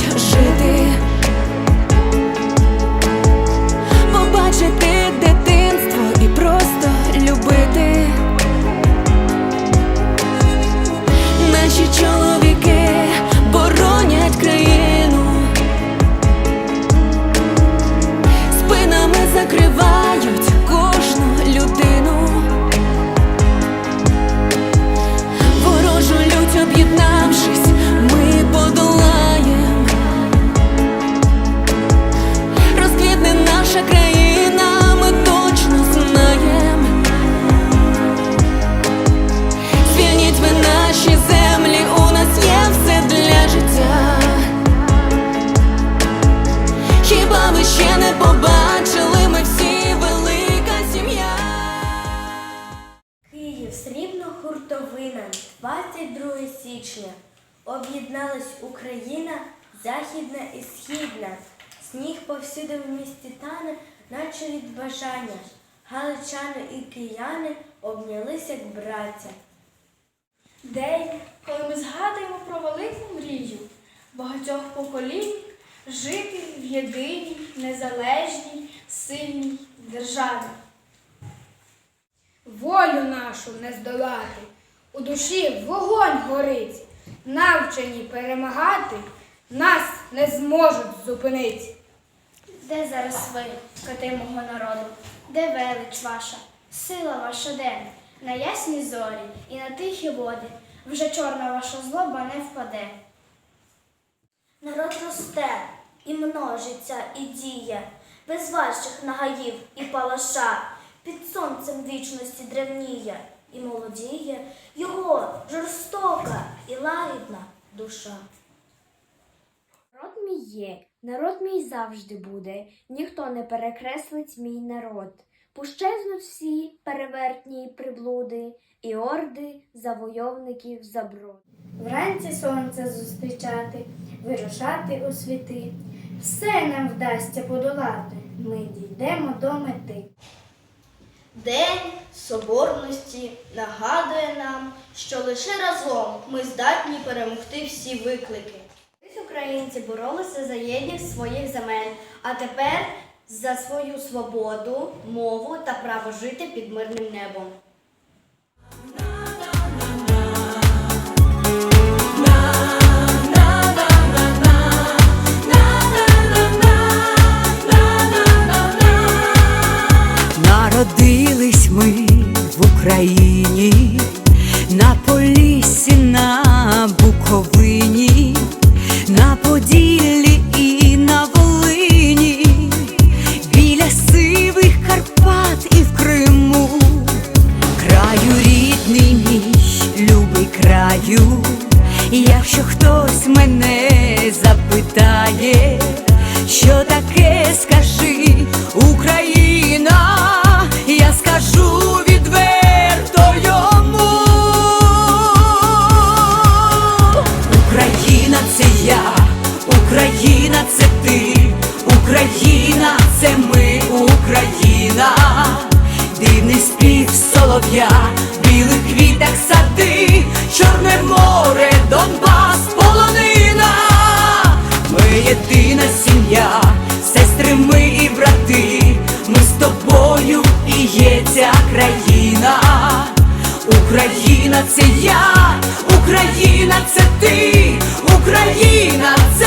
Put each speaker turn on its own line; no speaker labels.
Жити.
Срібна хуртовина, 22 січня. Об'єдналась Україна, західна і східна. Сніг повсюди в місті тане, наче від бажання. Галичани і кияни обнялися як браття.
День, коли ми згадуємо про велику мрію багатьох поколінь жити в єдиній, незалежній, сильній державі.
Волю нашу не здолати, у душі вогонь горить, навчені перемагати, нас не зможуть зупинити.
Де зараз ви, коти мого народу? Де велич ваша, сила ваша де? На ясні зорі і на тихі води вже чорна ваша злоба не впаде.
Народ росте і множиться, і діє, без ваших нагаїв і палаша, під сонцем вічності древніє, і молодіє його жорстока і лагідна душа.
Народ мій є, народ мій завжди буде, ніхто не перекреслить мій народ. Пущезнуть всі перевертні приблуди, і орди завойовників заброд.
Вранці сонце зустрічати, вирушати у світи. Все нам вдасться подолати, ми дійдемо до мети.
День соборності нагадує нам, що лише разом ми здатні перемогти всі виклики.
Українці боролися за єдність своїх земель, а тепер за свою свободу, мову та право жити під мирним небом.
Україні, на ця країна, Україна це я, Україна це ти, Україна це.